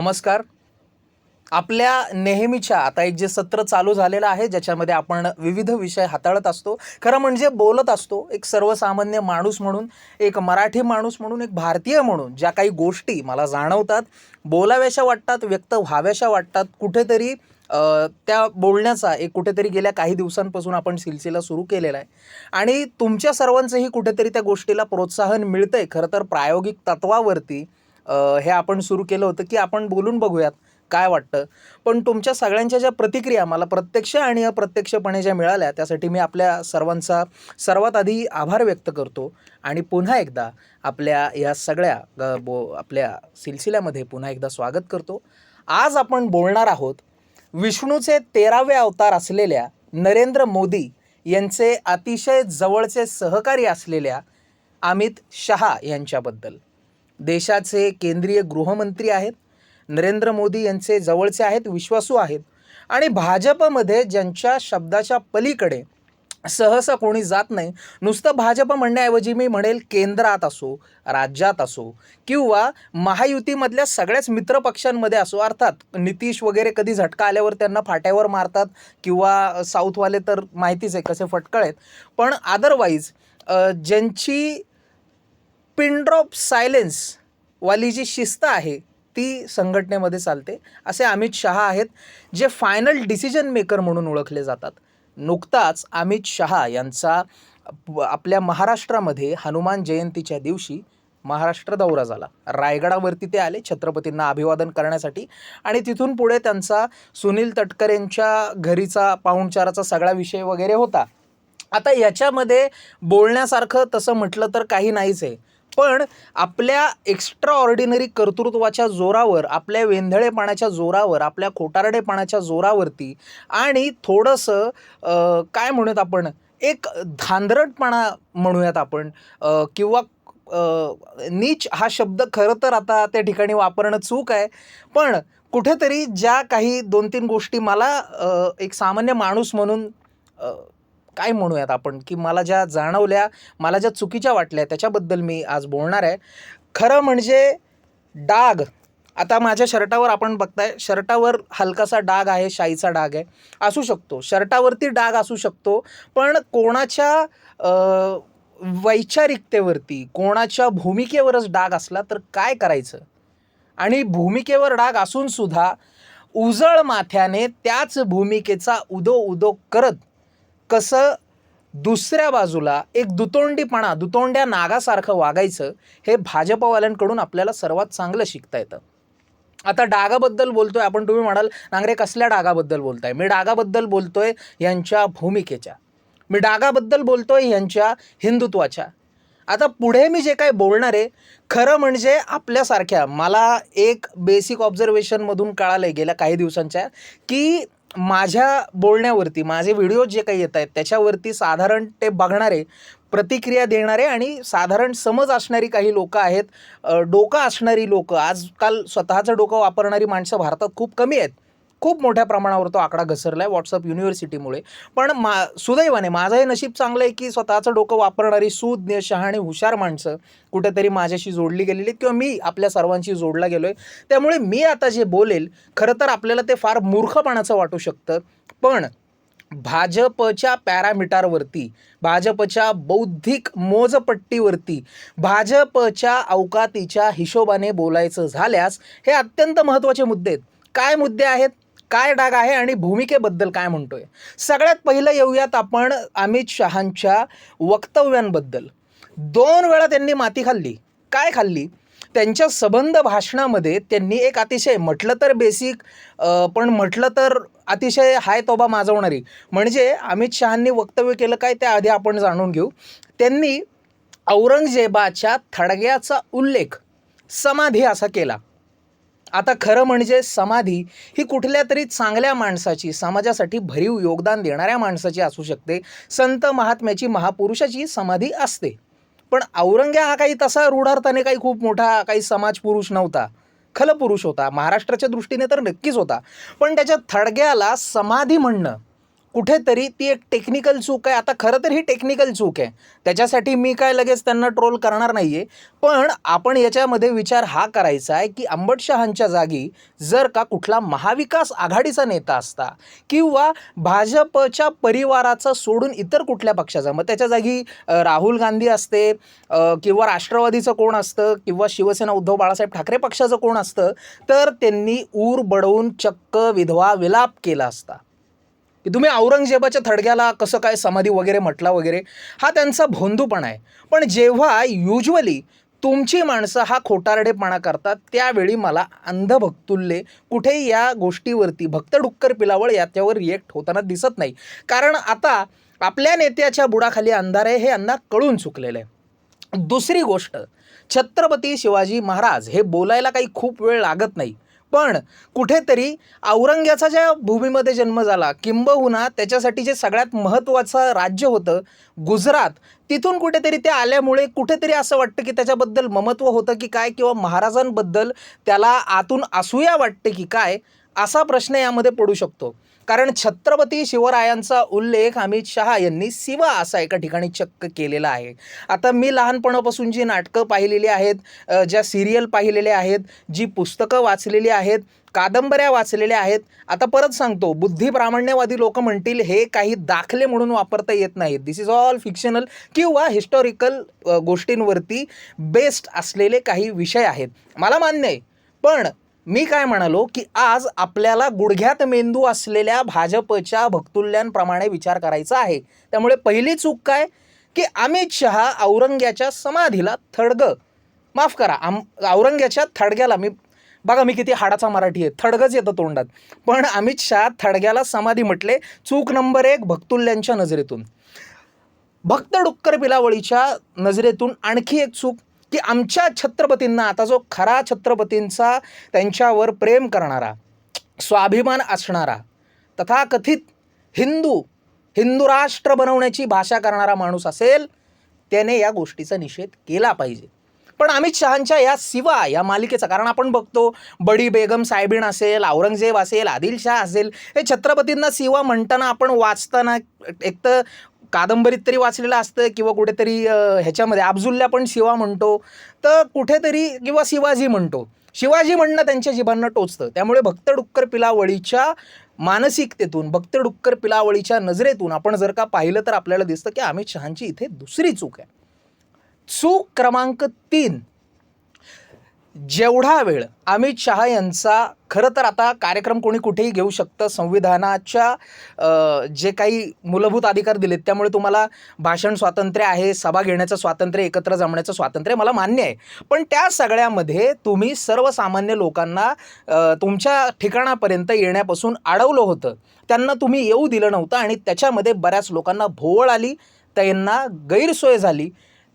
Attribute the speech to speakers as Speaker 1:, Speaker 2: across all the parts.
Speaker 1: नमस्कार. आपल्या नेहमीच्या आता एक जे सत्र चालू झालेलं आहे ज्याच्यामध्ये आपण विविध विषय हाताळत असतो. खरं म्हणजे बोलत असतो एक सर्वसामान्य माणूस म्हणून एक मराठी माणूस म्हणून एक भारतीय म्हणून ज्या काही गोष्टी मला जाणवतात बोलाव्याशा वाटतात व्यक्त व्हाव्याशा वाटतात कुठेतरी त्या बोलण्याचा एक कुठेतरी गेल्या काही दिवसांपासून आपण सिलसिला सुरू केलेला आहे. आणि तुमच्या सर्वांचंही कुठेतरी त्या गोष्टीला प्रोत्साहन मिळतंय खरं तर प्रायोगिक तत्वावरती. हे आपण सुरू केलं होतं की आपण बोलून बघूयात काय वाटतं. पण तुमच्या सगळ्यांच्या ज्या प्रतिक्रिया मला प्रत्यक्ष आणि अप्रत्यक्षपणे ज्या मिळाल्या त्यासाठी मी आपल्या सर्वांचा सर्वात आधी आभार व्यक्त करतो. आणि पुन्हा एकदा आपल्या या सगळ्या बो आपल्या सिलसिल्यामध्ये पुन्हा एकदा स्वागत करतो. आज आपण बोलणार आहोत विष्णूचे तेरावे अवतार असलेल्या नरेंद्र मोदी यांचे अतिशय जवळचे सहकारी असलेल्या अमित शहा यांच्याबद्दल. देशाचे केंद्रीय गृहमंत्री आहेत नरेंद्र मोदी यांचे जवळचे आहेत विश्वासू आहेत आणि भाजपमध्ये ज्यांच्या शब्दाच्या पलीकडे सहसा कोणी जात नाही नुसतं भाजप म्हणण्याऐवजी मी म्हणेल केंद्रात असो राज्यात असो किंवा महायुतीमधल्या सगळ्याच मित्रपक्षांमध्ये असो अर्थात नितीश वगैरे कधी झटका आल्यावर त्यांना फाट्यावर मारतात किंवा साऊथवाले तर माहितीच आहे कसे फटकळ आहेत. पण अदरवाईज ज्यांची पिनड्रॉप सायलेन्स वाली जी शिस्त आहे ती संघटनेमध्ये चालते. असे अमित शहा आहेत जे फायनल डिसिजन मेकर म्हणून ओळखले जातात. नुकताच अमित शहा यांचा आपल्या महाराष्ट्रामध्ये हनुमान जयंतीच्या दिवशी महाराष्ट्र दौरा झाला. रायगडावरती ते आले छत्रपतींना अभिवादन करण्यासाठी आणि तिथून पुढे त्यांचा सुनील तटकरेंच्या घरीचा पाहुणचाराचा सगळा विषय वगैरे होता. आता याच्यामध्ये बोलण्यासारखं तसं म्हटलं तर काही नाहीच आहे. पण आपल्या एक्स्ट्रा ऑर्डिनरी कर्तृत्वाच्या जोरावर आपल्या वेंधळेपणाच्या जोरावर आपल्या खोटारडेपणाच्या जोरावरती आणि थोडंसं काय म्हणूयात आपण एक धांदरटपणा म्हणूयात आपण किंवा नीच हा शब्द खरं तर आता त्या ठिकाणी वापरणं चूक आहे पण कुठेतरी ज्या काही दोन तीन गोष्टी मला एक सामान्य माणूस म्हणून काय म्हणूयात आपण? की मला ज्या जाणवल्या मला ज्या चुकीच्या वाटल्या त्याच्याबद्दल मी आज बोलणार आहे. खरं म्हणजे डाग. आता माझ्या शर्टावर आपण बघताय शर्टावर हलकासा डाग आहे शाईचा डाग आहे. असू शकतो. शर्टावरती डाग असू शकतो पण कोणाच्या वैचारिकतेवरती कोणाच्या भूमिकेवरच डाग असला तर काय करायचं? आणि भूमिकेवर डाग असूनसुद्धा उजळ माथ्याने त्याच भूमिकेचा उदो उदो करत कसं दुसऱ्या बाजूला एक दुतोंडीपणा दुतोंड्या नागासारखं वागायचं हे भाजपवाल्यांकडून आपल्याला सर्वात चांगलं शिकता येतं. आता डागाबद्दल बोलतोय आपण तुम्ही म्हणाल नांगरे कसल्या डागाबद्दल बोलताय? मी डागाबद्दल बोलतोय यांच्या भूमिकेच्या. मी डागाबद्दल बोलतोय यांच्या हिंदुत्वाच्या. आता पुढे मी जे काय बोलणार आहे खरं म्हणजे आपल्यासारख्या मला एक बेसिक ऑब्झर्वेशनमधून कळालं आहे गेल्या काही दिवसांच्या की माझ्या बोलण्यावरती माझे व्हिडिओ जे काही येत आहेत त्याच्यावरती साधारण ते बघणारे प्रतिक्रिया देणारे आणि साधारण समज असणारी काही लोक आहेत. डोकं असणारी लोकं आजकाल स्वतःचं डोकं वापरणारी माणसं भारतात खूप कमी आहेत. खूप मोठ्या प्रमाणावर तो आकडा घसरला आहे व्हॉट्सअप युनिव्हर्सिटीमुळे पण मा सुदैवाने माझं हे नशीब चांगलं आहे की स्वतःचं डोकं वापरणारी सुज्ञ शहाणी हुशार माणसं कुठेतरी माझ्याशी जोडली गेलेली आहेत किंवा मी आपल्या सर्वांशी जोडला गेलो आहे त्यामुळे मी आता जे बोलेल खरं तर आपल्याला ते फार मूर्खपणाचं वाटू शकतं. पण भाजपच्या पॅरामीटरवरती भाजपच्या बौद्धिक मोजपट्टीवरती भाजपच्या अवकातीच्या हिशोबाने बोलायचं झाल्यास हे अत्यंत महत्त्वाचे मुद्दे आहेत. काय मुद्दे आहेत? काय डाग आहे आणि भूमिकेबद्दल काय म्हणतोय? सगळ्यात पहिलं येऊयात आपण अमित शहांच्या वक्तव्यांबद्दल. दोन वेळा त्यांनी माती खाल्ली. काय खाल्ली? त्यांच्या सबंध भाषणामध्ये त्यांनी एक अतिशय म्हटलं तर बेसिक पण म्हटलं तर अतिशय हाय तोबा माजवणारी. म्हणजे अमित शहांनी वक्तव्य केलं काय त्याआधी आपण जाणून घेऊ. त्यांनी औरंगजेबाच्या थडग्याचा उल्लेख समाधी असा केला. आता खरं म्हणजे समाधी ही कुठल्या तरी चांगल्या माणसाची समाजासाठी भरीव योगदान देणाऱ्या माणसाची असू शकते. संत महात्म्याची महापुरुषाची समाधी असते. पण औरंग्या हा काही तसा रूढार्थाने काही खूप मोठा काही समाज पुरुष नव्हता. खलपुरुष होता. महाराष्ट्राच्या दृष्टीने तर नक्कीच होता. पण त्याच्या थडग्याला समाधी म्हणणं कुठेतरी ती एक टेक्निकल चूक आहे. आता खरं तर ही टेक्निकल चूक आहे. त्याच्यासाठी मी काय लगेच त्यांना ट्रोल करणार नाही आहे पण आपण याच्यामध्ये विचार हा करायचा आहे की अंबटशहांच्या जागी जर का कुठला महाविकास आघाडीचा नेता असता किंवा भाजपच्या परिवाराचं सोडून इतर कुठल्या पक्षाचा मग त्याच्या जागी राहुल गांधी असते किंवा राष्ट्रवादीचं कोण असतं किंवा शिवसेना उद्धव बाळासाहेब ठाकरे पक्षाचं कोण असतं तर त्यांनी ऊर बडवून चक्क विधवा विलाप केला असता. की तुम्ही औरंगजेबाच्या थडग्याला कसं काय समाधी वगैरे म्हटला वगैरे हा त्यांचा भोंदूपणा आहे. पण जेव्हा युजली तुमची माणसं हा खोटारडेपणा करतात त्यावेळी मला अंधभक्तुल्ले कुठेही या गोष्टीवरती भक्त डुक्कर पिलावळ याच्यावर रिएक्ट होताना दिसत नाही. कारण आता आपल्या नेत्याच्या बुडाखाली अंधार आहे हे यांना कळून चुकलेलं आहे. दुसरी गोष्ट छत्रपती शिवाजी महाराज हे बोलायला काही खूप वेळ लागत नाही. पण कुठेतरी औरंग्याचा ज्या भूमीमध्ये जन्म झाला किंबहुना त्याच्यासाठी जे सगळ्यात महत्त्वाचं राज्य होतं गुजरात तिथून कुठेतरी ते आल्यामुळे कुठेतरी असं वाटतं की त्याच्याबद्दल ममत्व होतं की काय किंवा महाराजांबद्दल त्याला आतून असूया वाटते की काय असा प्रश्न यामध्ये पडू शकतो. कारण छत्रपती शिवरायांचा उल्लेख अमित शहा यांनी शिवा असा एका ठिकाणी चक्क केलेला आहे. आता मी लहानपणापासून जी नाटकं पाहिलेली आहेत ज्या सिरियल पाहिलेल्या आहेत जी पुस्तकं वाचलेली आहेत कादंबऱ्या वाचलेल्या आहेत आता परत सांगतो बुद्धिप्रामाण्यवादी लोक म्हणतील हे काही दाखले म्हणून वापरता येत नाहीत. दिस इज ऑल फिक्शनल किंवा हिस्टॉरिकल गोष्टींवरती बेस्ड असलेले काही विषय आहेत. मला मान्य आहे. पण मी काय म्हणालो की आज आपल्याला गुडघ्यात मेंदू असलेल्या भाजपच्या भक्तुल्यांप्रमाणे विचार करायचा आहे. त्यामुळे पहिली चूक काय? की अमित शहा औरंग्याच्या समाधीला थडगं. माफ करा आम औरंग्याच्या थडग्याला मी बघा मी किती हाडाचा मराठी आहे थडगच येतं तोंडात. पण अमित शहा थडग्याला समाधी म्हटले चूक नंबर एक भक्तुल्यांच्या नजरेतून. भक्त डुक्कर पिलावळीच्या नजरेतून आणखी एक चूक की आमच्या छत्रपतींना आता जो खरा छत्रपतींचा त्यांच्यावर प्रेम करणारा स्वाभिमान असणारा तथाकथित हिंदू हिंदू राष्ट्र बनवण्याची भाषा करणारा माणूस असेल त्याने या गोष्टीचा निषेध केला पाहिजे. पण अमित शहांच्या या सिवा या मालिकेचा कारण आपण बघतो बडी बेगम साहेबीण असेल औरंगजेब असेल आदिलशाह असेल हे छत्रपतींना सिवा म्हणताना आपण वाचताना एक तर कादंबरीत तरी वाचलेलं असतं किंवा कुठेतरी ह्याच्यामध्ये अब्जुल्ला पण शिवा म्हणतो. तर कुठेतरी किंवा शिवाजी म्हणतो. शिवाजी म्हणणं त्यांच्या जिभांना टोचतं. त्यामुळे भक्त डुक्कर पिलावळीच्या मानसिकतेतून भक्त डुक्कर पिलावळीच्या नजरेतून आपण जर का पाहिलं तर आपल्याला दिसतं की अमित शहांची इथे दुसरी चूक आहे. चूक क्रमांक तीन. जेवढा वेळ अमित शहा यांचा खरं तर आता कार्यक्रम कोणी कुठेही घेऊ शकतं. संविधानाच्या जे काही मूलभूत अधिकार दिलेत त्यामुळे तुम्हाला भाषण स्वातंत्र्य आहे सभा घेण्याचं स्वातंत्र्य एकत्र जमण्याचं स्वातंत्र्य मला मान्य आहे. पण त्या सगळ्यामध्ये तुम्ही सर्वसामान्य लोकांना तुमच्या ठिकाणापर्यंत येण्यापासून अडवलं होतं. त्यांना तुम्ही येऊ दिलं नव्हतं आणि त्याच्यामध्ये बऱ्याच लोकांना भोवळ आली त्यांना गैरसोय झाली.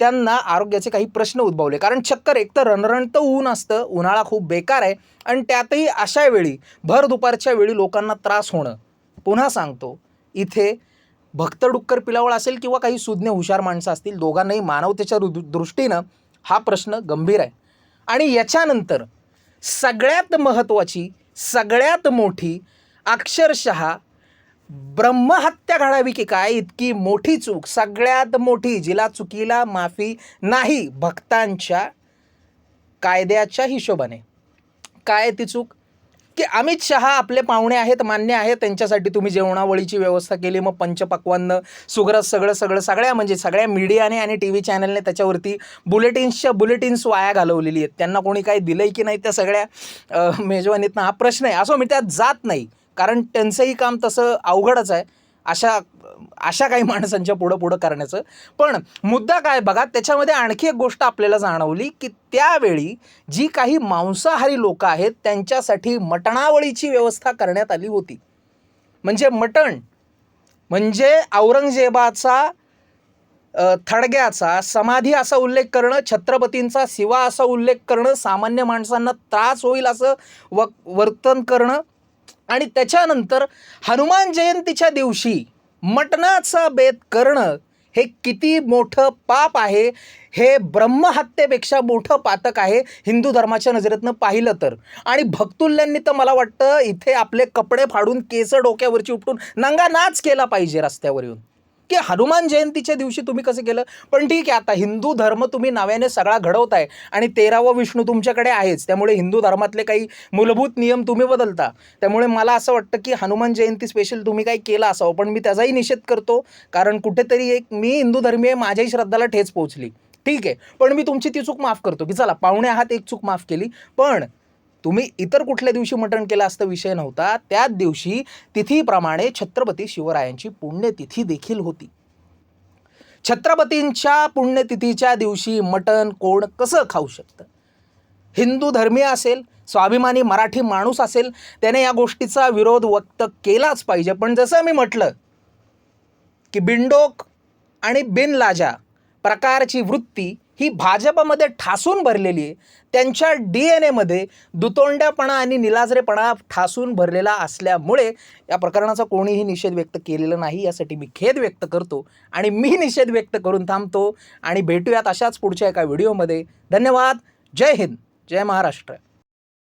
Speaker 1: त्यांना आरोग्याचे काही प्रश्न उद्भवले. कारण चक्कर एकतर रणरणतं ऊन असतं उन्हाळा खूप बेकार आहे आणि त्यातही अशा वेळी भर दुपारच्या वेळी लोकांना त्रास होणं. पुन्हा सांगतो इथे भक्त डुक्कर पिलावळ असेल किंवा काही सुज्ञ हुशार माणसं असतील दोघांनाही मानवतेच्या दृष्टीनं हा प्रश्न गंभीर आहे. आणि याच्यानंतर सगळ्यात महत्त्वाची सगळ्यात मोठी अक्षरशः ब्रह्महत्या घडावी की काय? इतकी मोठी चूक सगळ्यात मोठी जिला चुकीला माफी नाही भक्तांच्या कायद्याच्या हिशोबाने. काय ती चूक? की अमित शहा आपले पाहुणे आहेत मान्य आहेत त्यांच्यासाठी तुम्ही जेवणावळीची व्यवस्था केली मग पंचपक्वान्न सुग्रस सगळं सगळं सगळ्या म्हणजे सगळ्या मीडियाने आणि टी व्ही चॅनलने त्याच्यावरती बुलेटिन्सच्या बुलेटिन्स वाया घालवलेली आहेत. त्यांना कोणी काही दिलंय की नाही त्या सगळ्या मेजवानीतनं? हा प्रश्न आहे. असो मी त्यात जात नाही. कारण त्यांचंही काम तसं अवघडच आहे. अशा अशा काही माणसांच्या पुढं पुढं करण्याचं. पण मुद्दा काय बघा त्याच्यामध्ये आणखी एक गोष्ट आपल्याला जाणवली की त्यावेळी जी काही मांसाहारी लोक आहेत त्यांच्यासाठी मटणावळीची व्यवस्था करण्यात आली होती. म्हणजे मटण म्हणजे औरंगजेबाचा थडग्याचा समाधी असा उल्लेख करणं छत्रपतींचा शिवा असा उल्लेख करणं सामान्य माणसांना त्रास होईल असं व वर्तन करणं आणि त्याच्यानंतर हनुमान जयंतीच्या दिवशी मटणाचा बेत करणं हे किती मोठं पाप आहे हे ब्रह्महत्येपेक्षा मोठं पातक आहे हिंदू धर्माच्या नजरेतनं पाहिलं तर. आणि भक्तुल्यांनी तर मला वाटतं इथे आपले कपडे फाडून केस डोक्यावरची उपटून नंगा नाच केला पाहिजे रस्त्यावर येऊन. की हनुमान जयंतीच्या दिवशी तुम्ही कसं केलं? पण ठीक आहे आता हिंदू धर्म तुम्ही नव्याने सगळा घडवताय आणि तेरावा विष्णू तुमच्याकडे आहेच. त्यामुळे हिंदू धर्मातले काही मूलभूत नियम तुम्ही बदलता. त्यामुळे मला असं वाटतं की हनुमान जयंती स्पेशल तुम्ही काही केलं असावं पण मी त्याचाही निषेध करतो. कारण कुठेतरी एक मी हिंदू धर्मीय माझ्याही श्रद्धाला ठेच पोहोचली. ठीक आहे. पण मी तुमची ती चूक माफ करतो की चला पाहुणे आहात एक चूक माफ केली. पण तुम्ही इतर कुठल्या दिवशी मटण केलं असता विषय नव्हता. त्याच दिवशी तिथीप्रमाणे छत्रपती शिवरायांची पुण्यतिथी देखील होती. छत्रपतींच्या पुण्यतिथीच्या दिवशी मटण कोण कसं खाऊ शकतं? हिंदू धर्मीय असेल स्वाभिमानी मराठी माणूस असेल त्याने या गोष्टीचा विरोध व्यक्त केलाच पाहिजे. पण जसं मी म्हटलं की बिंडोक आणि बिनलाजा प्रकारची वृत्ती ही भाजपमध्ये ठासून भरलेली आहे. त्यांच्या डी एन एमध्ये दुतोंड्यापणा आणि निलाजरेपणा ठासून भरलेला असल्यामुळे या प्रकरणाचा कोणीही निषेध व्यक्त केलेला नाही यासाठी मी खेद व्यक्त करतो आणि मी निषेध व्यक्त करून थांबतो. आणि भेटूयात अशाच पुढच्या एका व्हिडिओमध्ये. धन्यवाद. जय हिंद. जय महाराष्ट्र.